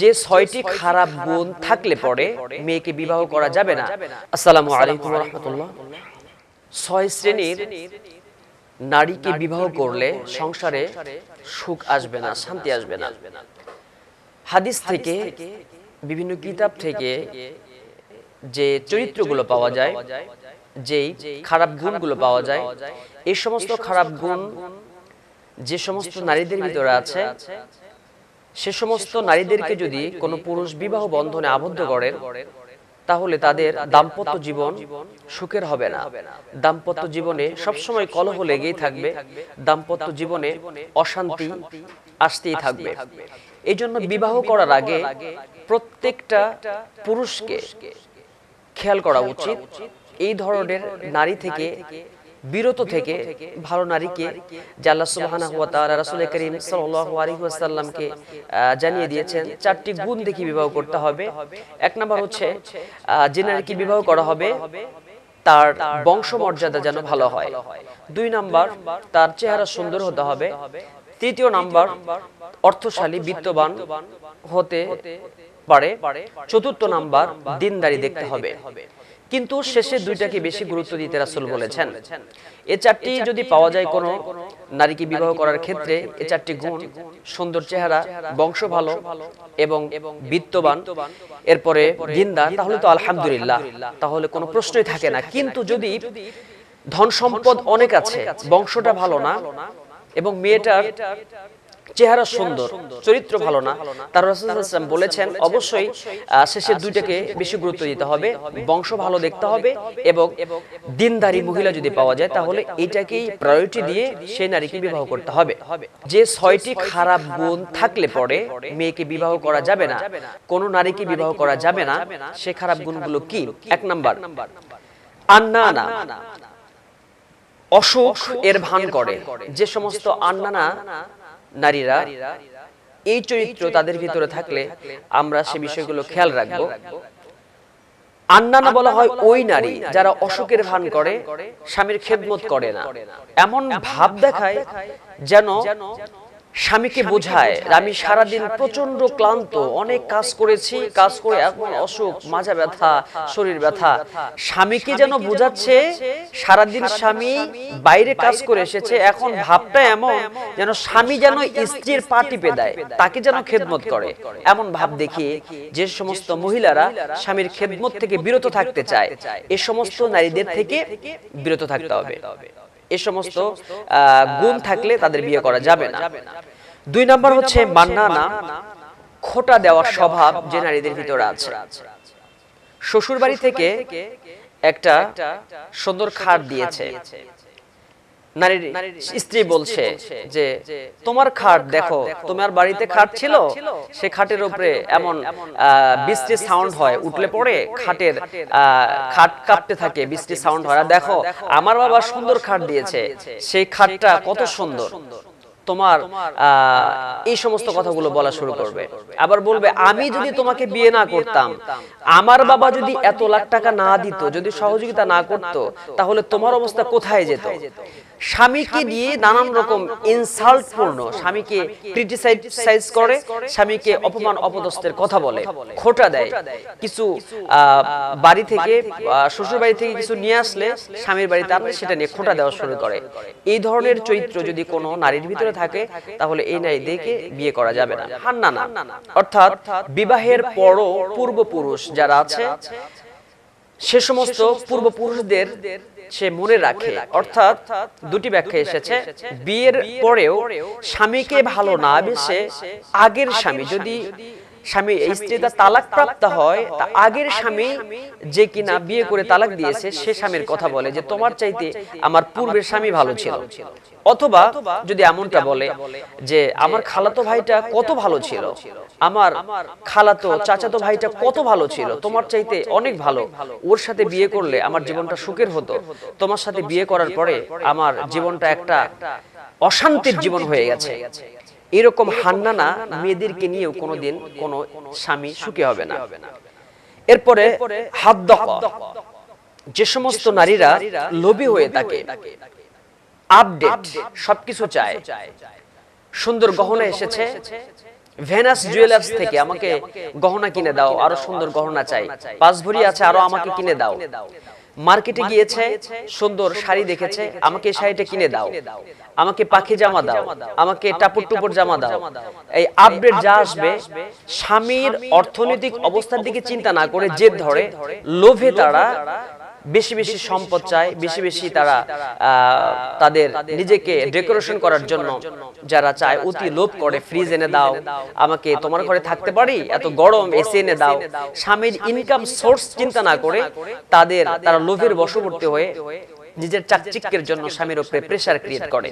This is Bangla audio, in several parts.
যে ছয়টি খারাপ গুণ থাকলে পরে মেয়েকে বিবাহ করা যাবে না। আসসালামু আলাইকুম রহমতুল্লাহ। ছয় শ্রেণির নারীকে বিবাহ করলে সংসারে সুখ আসবে না, শান্তি আসবে না। হাদিস থেকে, বিভিন্ন কিতাব থেকে যে চরিত্রগুলো পাওয়া যায়, যেই খারাপ গুণগুলো পাওয়া যায় এই সমস্ত খারাপ গুণ যে সমস্ত নারীদের ভিতরে আছে সে সমস্ত নারীদেরকে যদি কোনো পুরুষ বিবাহ বন্ধনে আবদ্ধ করেন, তাহলে তাদের দাম্পত্য জীবন সুখের হবে না। দাম্পত্য জীবনে সবসময় কলহ লেগেই থাকবে। দাম্পত্য জীবনে অশান্তি আসতেই থাকবে। এই জন্য বিবাহ করার আগে প্রত্যেকটা পুরুষকে খেয়াল করা উচিত। এই ধরনের নারী থেকে বিরত থেকে ভালো নারীকে যে আল্লাহ সুবহানাহু ওয়া তাআলা রাসূল করিম সাল্লাল্লাহু আলাইহি ওয়াসাল্লামকে জানিয়ে দিয়েছেন চারটি গুণ দেখে বিবাহ করতে হবে। এক নাম্বার হচ্ছে আহ, যে নারীকে বিবাহ করা হবে তার বংশমর্যাদা যেন ভালো হয়। দুই নাম্বার তার চেহারা সুন্দর হতে হবে। তৃতীয় নাম্বার অর্থশালী বিত্তবান হতে পারে, চতুর্থ নাম্বার দিনদারি দেখতে হবে। কিন্তু শেষে দুইটাকে বেশি গুরুত্ব দিতে রাসূল বলেছেন। এ চারটি যদি পাওয়া যায় কোনো নারীকে বিবাহ করার ক্ষেত্রে, এ চারটি গুণ সুন্দর চেহারা, বংশ ভালো এবং বিত্তবান। এরপরে দিনদার, তাহলে তো আলহামদুলিল্লাহ। তাহলে কোনো প্রশ্নই থাকে না। কিন্তু যদি ধন সম্পদ অনেক আছে, বংশটা ভালো না এবং মেয়েটার চেহারা সুন্দর চরিত্র ভালো না। তার রাসূলুল্লাহ বলেছেন অবশ্যই শেষের দুইটাকে বেশি গুরুত্ব দিতে হবে বংশ ভালো দেখতে হবে এবং দিনদারি মহিলা যদি পাওয়া যায় তাহলে এটাকেই প্রায়োরিটি দিয়ে সেই নারীকে বিবাহ করতে হবে। যে ছয়টি খারাপ গুণ থাকলে পরে মেয়েকে বিবাহ করা যাবে না। কোনো নারীকে বিবাহ করা যাবে না। সে খারাপ গুণগুলো কি? এক নাম্বার। আন্না অসুখ এর ভান করে। যে সমস্ত আন্নানা নারীরা, এই চরিত্র তাদের ভিতরে থাকলে আমরা সে বিষয়গুলো খেয়াল রাখব। আন্নানা বলা হয় ওই নারী যারা অসুখের ভান করে, স্বামীর খেদমত করে না। এমন ভাব দেখায় যেন স্বামীকে বোঝায় আমি সারাদিন প্রচণ্ড ক্লান্ত অনেক কাজ করেছি কাজ করে এখন অসুখ মাজা ব্যথা শরীর ব্যথা। স্বামীকে যেন বোঝাচ্ছে সারাদিন স্বামী বাইরে কাজ করে এসেছে এখন ভাবটা এমন যেন স্বামী যেন স্ত্রীর পা টিপে দেয় তাকে যেন খেদমত করে। এমন ভাব দেখিয়ে যে সমস্ত মহিলারা স্বামীর খেদমত থেকে বিরত থাকতে চায়। এ সমস্ত নারীদের থেকে বিরত থাকতে হবে। এ সমস্ত আহ, গুণ থাকলে তাদের বিয়ে করা যাবে না। দুই নম্বর হচ্ছে মান্নানা খোটা দেওয়ার স্বভাব যে নারীদের ভিতরে আছে। শ্বশুর বাড়ি থেকে একটা সুন্দর খাট দিয়েছে। নারীর স্ত্রী বলছে যে, তোমার খাট দেখো তোমার বাড়িতে খাট ছিল? সে খাটের উপরে এমন বৃষ্টি সাউন্ড হয়, উঠলে পড়ে খাটের খাট কাঁপতে থাকে, বৃষ্টি সাউন্ড হয়। দেখো, আমার বাবা সুন্দর খাট দিয়েছে, সেই খাটটা কত সুন্দর। তোমার এই সমস্ত কথাগুলো বলা শুরু করবে। আবার বলবে আমি যদি তোমাকে বিয়ে না করতাম আমার বাবা যদি এত লাখ টাকা না দিত যদি সহযোগিতা না করত তাহলে তোমার অবস্থা কোথায় যেত? স্বামীকে নিয়ে নানান রকম ইনসাল্ট পূর্ণ স্বামীকে ক্রিটিসাইজ করে স্বামীকে অপমান অপদস্থের কথা বলে খোটা দেয়। কিছু আহ, বাড়ি থেকে শ্বশুর বাড়ি থেকে কিছু নিয়ে আসলে স্বামীর বাড়িতে আনলে সেটা নিয়ে খোটা দেওয়া শুরু করে। এই ধরনের চরিত্র যদি কোনো নারীর ভিতরে থাকে তাহলে এই নারীদেরকে দেখে বিয়ে করা যাবে না। হান্না না। অর্থাৎ বিবাহের পরও পূর্বপুরুষ যারা আছে সে সমস্ত পূর্বপুরুষদের সে মনে রাখে। অর্থাৎ দুটি ব্যাখ্যা এসেছে। বিয়ের পরেও স্বামীকে ভালো না বেশে আগের স্বামী। যদি স্বামী এই স্ত্রীটা তালাক প্রাপ্ত হয় তা আগের স্বামী যে কিনা বিয়ে করে তালাক দিয়েছে সে স্বামীর কথা বলে যে তোমার চাইতে আমার পূর্বের স্বামী ভালো ছিল। অথবা যদি এমনটা বলে যে আমার খালাতো ভাইটা কত ভালো ছিল আমার খালাতো চাচাতো ভাইটা কত ভালো ছিল তোমার চাইতে অনেক ভালো। ওর সাথে বিয়ে করলে আমার জীবনটা সুখের হতো। তোমার সাথে বিয়ে করার পরে আমার জীবনটা একটা অশান্তির জীবন হয়ে গেছে এরকম হান্নানা মেয়েদেরকে নিয়েও কোনোদিন কোনো স্বামী সুখী হবে না। এরপরে হাত যে সমস্ত নারীরা লোভী হয়ে থাকে আপডেট সবকিছু চায়। সুন্দর গহনা এসেছে। ভেনাস জুয়েলার্স থেকে আমাকে গহনা কিনে দাও আরও সুন্দর গহনা চাই। পাঁচ ভরি আছে আরও আমাকে কিনে দাও। মার্কেটে গিয়েছে সুন্দর শাড়ি দেখেছে আমাকে এই শাড়িটা কিনে দাও। আমাকে পাখি জামা দাও আমাকে টাপুর টুপুর জামা দাও। এই আপডেট যা আসবে স্বামীর অর্থনৈতিক অবস্থার দিকে চিন্তা না করে জেদ ধরে লোভে তারা বেশি বেশি সম্পদ চায় বেশি বেশি তারা তাদের নিজেকে ডেকোরেশন করার জন্য যারা চায় অতি লোভ করে ফ্রিজ এনে দাও আমাকে তোমার ঘরে থাকতে পারি এত গরম এসি এনে দাও স্বামীর ইনকাম সোর্স চিন্তা না করে তাদের তারা লোভের বশবর্তী হয়ে নিজের চাকচিক্যের জন্য স্বামীর উপরে প্রেসার ক্রিয়েট করে।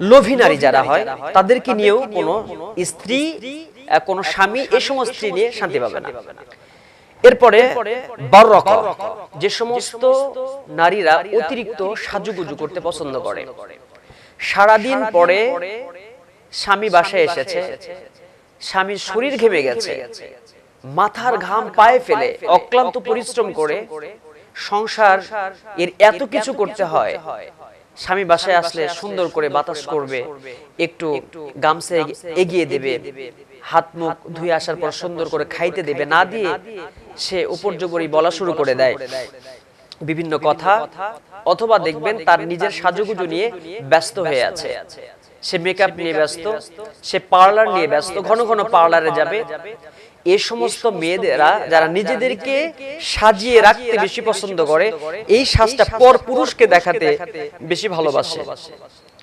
লোভী নারী যারা হয় তাদেরকে নিয়েও কোনো স্ত্রী কোনো স্বামী এই সমস্ত নিয়ে শান্তি পাবে না। এরপরে বাররক যে সমস্ত নারীরা অতিরিক্ত সাজুগুজু করতে পছন্দ করে। সারাদিন পরে স্বামী বাসায় এসেছে। স্বামীর শরীর ঘেমে গেছে। মাথার ঘাম পায়ে ফেলে অক্লান্ত পরিশ্রম করে সংসার এর এত কিছু করতে হয়। স্বামী বাসায় আসলে সুন্দর করে বাতাস করবে একটু গামছা এগিয়ে দেবে হাত মুখ ধুয়ে আসার পর সুন্দর করে খাইতে দেবে না দিয়ে সে উপর্যুপরি বলা শুরু করে দেয়। বিভিন্ন কথা অথবা দেখবেন তার নিজের সাজুগুজু নিয়ে ব্যস্ত হয়ে আছে। সে মেকআপ নিয়ে ব্যস্ত সে পার্লার নিয়ে ব্যস্ত ঘন ঘন পার্লারে যাবে। এই সমস্ত মেয়েদেরা যারা নিজেদেরকে সাজিয়ে রাখতে বেশি পছন্দ করে এই সাজটা পর পুরুষকে দেখাতে বেশি ভালোবাসে।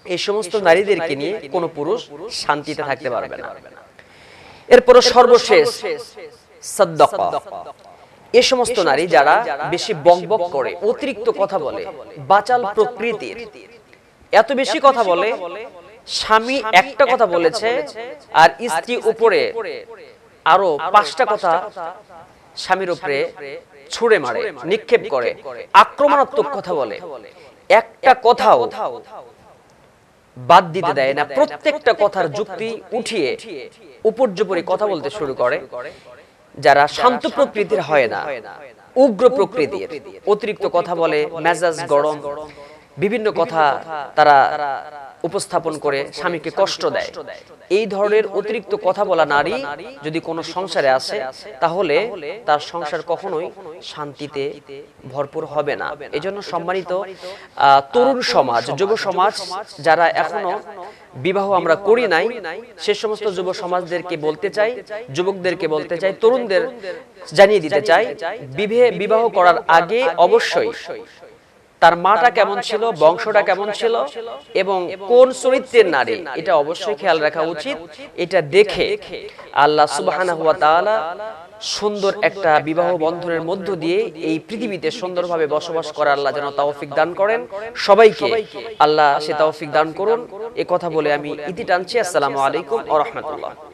এই সমস্ত নারীদেরকে নিয়ে কোনো পুরুষ শান্তিতে থাকতে পারবে না। এরপর সর্বশেষ সাদ্দাকা এ সমস্ত নারী যারা বেশি বকবক করে অতিরিক্ত কথা বলে বাচাল প্রকৃতির। এত বেশি কথা বলে স্বামী একটা কথা বলেছে আর স্ত্রী উপরে। আরও পাঁচটা কথা স্বামীর উপরে ছুড়ে মারে, নিক্ষেপ করে, আক্রমণাত্মক কথা বলে। একটা কথাও বাদ দিতে দেয় না। প্রত্যেকটা কথার যুক্তি উঠিয়ে উপর্যুপরি কথা বলতে শুরু করে, যারা শান্ত প্রকৃতির হয় না, উগ্র প্রকৃতির। অতিরিক্ত কথা বলে, মেজাজ গরম। বিভিন্ন কথা তারা উপস্থাপন করে স্বামীকে কষ্ট দেয়। এই ধরনের অতিরিক্ত কথা বলা নারী যদি কোনো সংসারে আসে তাহলে তার সংসার কখনোই শান্তিতে ভরপুর হবে না। এজন্য সম্মানিত তরুণ সমাজ যুব সমাজ যারা এখনও বিবাহ আমরা করি নাই সে সমস্ত যুব সমাজদেরকে বলতে চাই যুবকদেরকে বলতে চাই তরুণদের জানিয়ে দিতে চাই বিবাহে বিবাহ করার আগে অবশ্যই। তার মাটা কেমন ছিল বংশটা কেমন ছিল এবং কোন চরিত্রের নারী এটা অবশ্যই খেয়াল রাখা উচিত। এটা দেখে আল্লাহ ওয়া সুন্দর একটা বিবাহ বন্ধনের মধ্য দিয়ে এই পৃথিবীতে সুন্দরভাবে বসবাস করার আল্লাহ যেন তাওফিক দান করেন। সবাইকে আল্লাহ সে তাওফিক দান করুন। এ কথা বলে আমি ইতি টানছি। আসসালামু আলাইকুম ওয়া রাহমাতুল্লাহ।